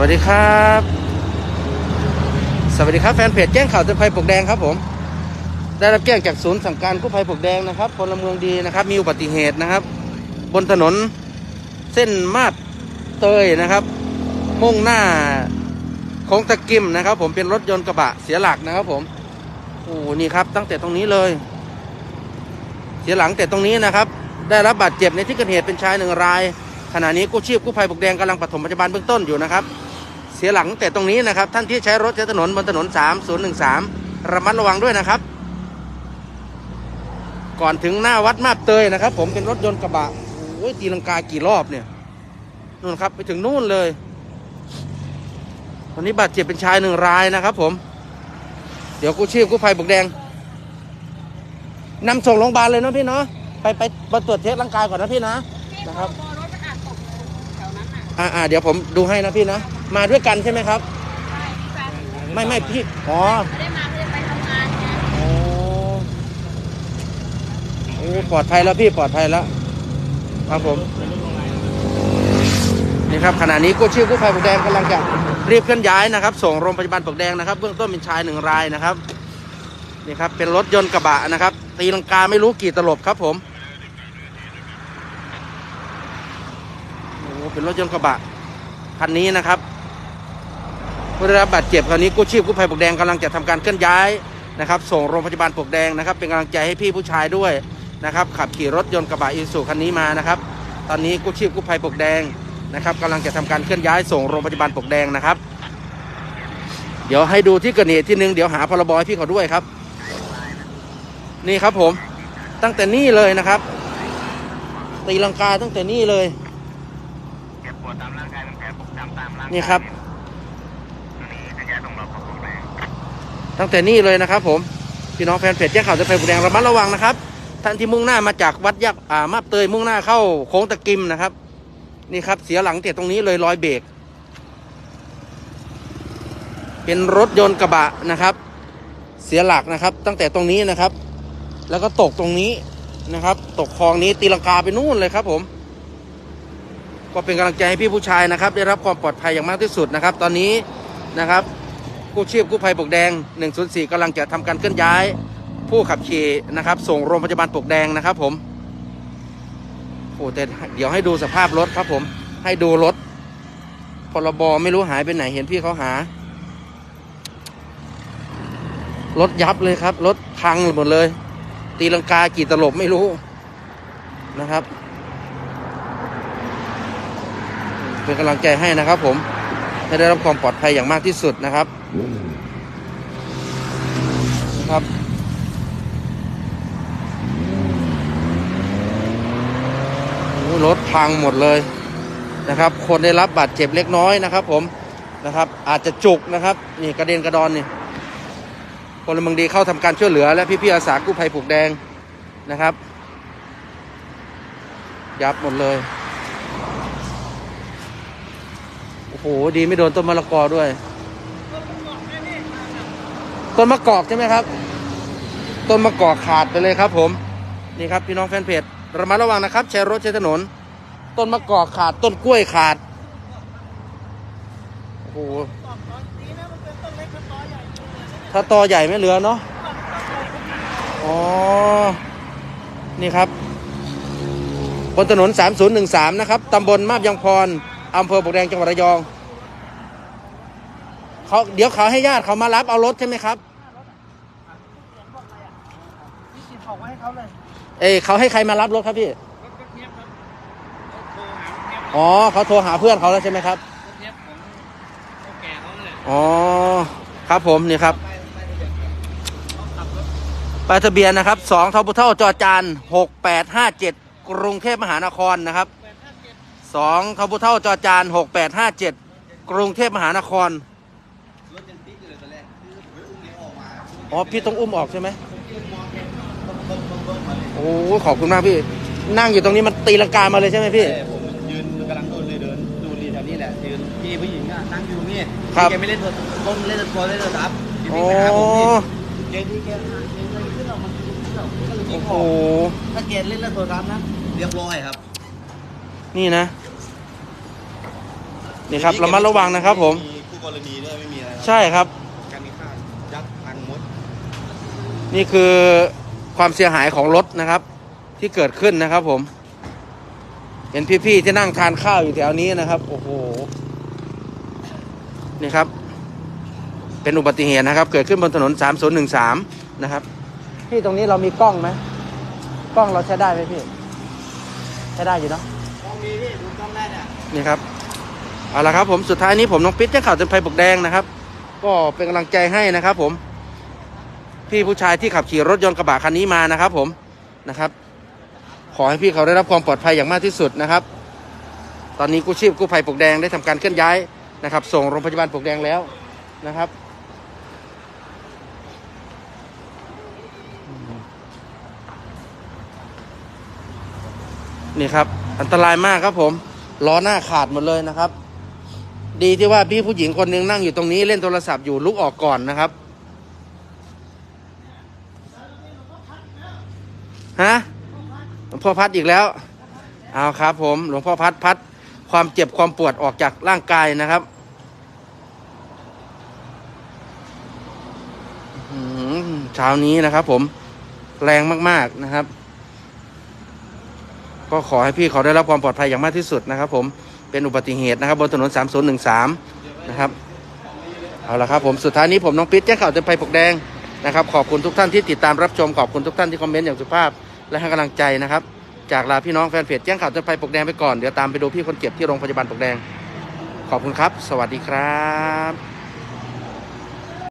วัสดีครับ สวัสดีครับแฟนเพจแจ้งข่าวเตือนภัยปกแดงครับผม ได้รับแจ้งจากศูนย์สั่งการกู้ภัยปกแดงนะครับพลเมืองดีนะครับ มีอุบัติเหตุนะครับ บนถนนเส้นมาดเตยนะครับ มุ่งหน้าโค้งตะกิมนะครับ ผมเป็นรถยนต์กระบะเสียหลักนะครับ ผมโอ้นี่ครับ ตั้งแต่ตรงนี้เลย เสียหลังแต่ตรงนี้นะครับ ได้รับบาดเจ็บในที่เกิดเหตุเป็นชายหนึ่งรายขณะนี้กู้ชีพกู้ภัยปกแดงกำลังปฐมพยาบาลเบื้องต้นอยู่นะครับ เสียหลังแต่ตรงนี้นะครับ ท่านที่ใช้รถใช้ถนนบนถนน 3013 ระมัดระวังด้วยนะครับ ก่อนถึงหน้าวัดมาบเตยนะครับ ผมเป็นรถยนต์กระบะโอ้ยตีลังกากี่รอบเนี่ยนู่นครับไปถึงนู่นเลยวันนี้บาดเจ็บเป็นชายหนึ่งรายนะครับ ผม เดี๋ยวกู้ชีพกู้ภัยปลวกแดงนำส่งโรงพยาบาลเลยเนาะพี่เนาะไปไปไปตรวจเทสร่างกายก่อนนะพี่นะนะครับ อ่าอ่าเดี๋ยวผมดูให้นะพี่นะ มาด้วยกันใช่ไหมครับใช่ไม่ไม่พี่ อ๋อ ไม่ได้มาไม่ได้ไปทำงานไงโอ้โอ้ปลอดภัยแล้วพี่ปลอดภัยแล้ว ครับผม นี่ครับขณะนี้กู้ชีพกู้ภัยปลวกแดงกำลังจะรีบเคลื่อนย้ายนะครับ ส่งโรงพยาบาลปลวกแดงนะครับเบื้องต้นเป็นชายหนึ่งรายนะครับนี่ครับเป็นรถยนต์กระบะนะครับ ตีลังกาไม่รู้กี่ตลบครับผม โอ้ เป็นรถยนต์กระบะคันนี้นะครับผู้ได้รับบาดเจ็บคราวนี้กู้ชีพกู้ภัยปวกแดงกำลังจะทำการเคลื่อนย้ายนะครับ ส่งโรงพยาบาลปวกแดงนะครับ เป็นกำลังใจให้พี่ผู้ชายด้วยนะครับ ขับขี่รถยนต์กระบะอีซูคันนี้มานะครับ ตอนนี้กู้ชีพกู้ภัยปวกแดงนะครับกำลังจะทำการเคลื่อนย้ายส่งโรงพยาบาลปวกแดงนะครับ เดี๋ยวให้ดูที่เกิดเหตุที่หนึ่งเดี๋ยวหาพรบให้พี่เขาด้วยครับ นี่ครับผมตั้งแต่นี่เลยนะครับ ตีลังกาตั้งแต่นี่เลย วดตามร่างกายเป็นแผลฟกช้ำตามร่างกายนี่ครับ นี่ขยายตรงเราขอบคุณแรงตั้งแต่นี่เลยนะครับ ผมพี่น้องแฟนเพจแจ้งข่าวจะไปบุแดงระมัดระวังนะครับท่านที่มุ่งหน้ามาจากวัดยักษ์อ่ามาบเตยมุ่งหน้าเข้าโค้งตะกิมนะครับ นี่ครับเสียหลังแต่ตรงนี้เลยรอยเบรกเป็นรถยนต์กระบะนะครับ เสียหลักนะครับ ตั้งแต่ตรงนี้นะครับ แล้วก็ตกตรงนี้นะครับ ตกคลองนี้ตีลังกาไปนู่นเลยครับผม ก็เป็นกำลังใจให้พี่ผู้ชายนะครับ ได้รับความปลอดภัยอย่างมากที่สุดนะครับ ตอนนี้นะครับกู้ชีพกู้ภัยปกแดง 104กำลังจะทำการเคลื่อนย้าย ผู้ขับขี่นะครับ ส่งโรงพยาบาลปกแดงนะครับ ผมโอ้แต่เดี๋ยวให้ดูสภาพรถครับผม ให้ดูรถพรบไม่รู้หายไปไหนเห็นพี่เขาหารถยับเลยครับ รถพังหมดเลย ตีลังกากี่ตลบไม่รู้นะครับ เป็นกำลังใจให้นะครับ ผมให้ได้รับความปลอดภัยอย่างมากที่สุดนะครับนะครับรถพังหมดเลยนะครับ คนได้รับบาดเจ็บเล็กน้อยนะครับ ผมนะครับ อาจจะจุกนะครับ นี่กระเด็นกระดอนนี่พลเมืองดีเข้าทำการช่วยเหลือ และพี่ๆอาสากู้ภัยผูกแดงนะครับ ยับหมดเลย โอ้โหดีไม่โดนต้นมะละกอด้วย ต้นมะกอกใช่ไหมครับ ต้นมะกอกขาดไปเลยครับ ผม นี่ครับพี่น้องแฟนเพจระมัดระวังนะครับใช้รถใช้ถนน ต้นมะกอกขาด ต้นกล้วยขาดโอ้โหถ้าตอใหญ่ไม่เหลือเนาะอ๋อ นี่ครับ บนถนน 3013 นะครับ ตำบลมาบยางพร อำเภอปกแดง จังหวัดระยอง เขาเดี๋ยวเขาให้ญาติเขามารับเอารถใช่ไหมครับพี่ติดบอกไว้ให้เขาเลยเอ้ยเขาให้ใครมารับรถครับพี่รถรถเนี้ยครับโทรหาเนี้ยอ๋อเขาโทรหาเพื่อนเขาแล้วใช่ไหมครับถเนี้ยของเขาแก่เขาเนี่ยอ๋อครับผมนี่ครับป้ายทะเบียนนะครับสองทบุเท่าจอจานหกแปดห้าเจ็ดกรุงเทพมหานครนะครับสองทบุเท่าจอจานหกแปดห้าเจ็ดกรุงเทพมหานคร อ๋อพี่ต้องอุ้มออกใช่ไหมโอ้ขอบคุณมากพี่ นั่งอยู่ตรงนี้มันตีลังกามาเลยใช่ไหมพี่ แต่ผมยืนกำลังดูเลยเดินดูรีแถวนี้แหละยืนพี่ผู้หญิงอะนั่งอยู่นี่ครับแกไม่เล่นโทรต้นเล่นโทรเล่นโทรศัพท์แกโอ้วิ่งไปหาผมนี่แกที่แกหาแกเลยขึ้นออกมาขึ้นออกก็เลยยิโอ้งโหออกถ้าแกเล่นโทรศัพท์นะเรียบร้อยครับนี่นะ นี่ครับระมัดระวังนะครับผมมีคู่กรณีด้วยไม่มีอะไรครับใช่ครับ การมีค่ายัดพังมด นี่คือความเสียหายของรถนะครับ ที่เกิดขึ้นนะครับผม เห็นพี่ๆที่นั่งทานข้าวอยู่แถวนี้นะครับ โอ้โห นี่ครับ เป็นอุบัติเหตุนะครับ เกิดขึ้นบนถนน 3013 นะครับ พี่ตรงนี้เรามีกล้องไหมกล้องเราใช้ได้ไหมพี่ ใช้ได้อยู่เนาะต้องมีพี่ดูต้องได้เนี่ยนี่ครับเอาละครับผมสุดท้ายนี้ผมน้องปิ๊ดแจ้งข่าวเตือนภัยปกแดงนะครับ ก็เป็นกำลังใจให้นะครับผม พี่ผู้ชายที่ขับขี่รถยนต์กระบะคันนี้มานะครับ ผมนะครับ ขอให้พี่เขาได้รับความปลอดภัยอย่างมากที่สุดนะครับ ตอนนี้กู้ชีพกู้ภัยปกแดงได้ทำการเคลื่อนย้ายนะครับ ส่งโรงพยาบาลปกแดงแล้วนะครับนี่ครับ อันตรายมากครับผมล้อหน้าขาดหมดเลยนะครับ ดีที่ว่าพี่ผู้หญิงคนหนึงนั่งอยู่ตรงนี้เล่นโทรศัพท์อยู่ลุกออกก่อนนะครับ ฮะหลวงพ่อพัดอีกแล้วเอาครับ ผมหลวงพ่อพัดพัด ความเจ็บความปวดออกจากร่างกายนะครับเช้านี้นะครับ ผมแรงมาก ๆนะครับ ก็ขอให้พี่เขาได้รับความปลอดภัยอย่างมากที่สุดนะครับ ผมเป็นอุบัติเหตุนะครับ บนถนน 3013 นะครับเอาละครับผมสุดท้ายนี้ผมน้องปิ๊ดแจ้งข่าวเตือนภัยปกแดงนะครับ ขอบคุณทุกท่านที่ติดตามรับชมขอบคุณทุกท่านที่คอมเมนต์อย่างสุภาพ และให้กำลังใจนะครับ จากลาพี่น้องแฟนเพจแจ้งข่าวเตือนภัยปกแดงไปก่อน เดี๋ยวตามไปดูพี่คนเจ็บที่โรงพยาบาลปกแดง ขอบคุณครับ สวัสดีครับ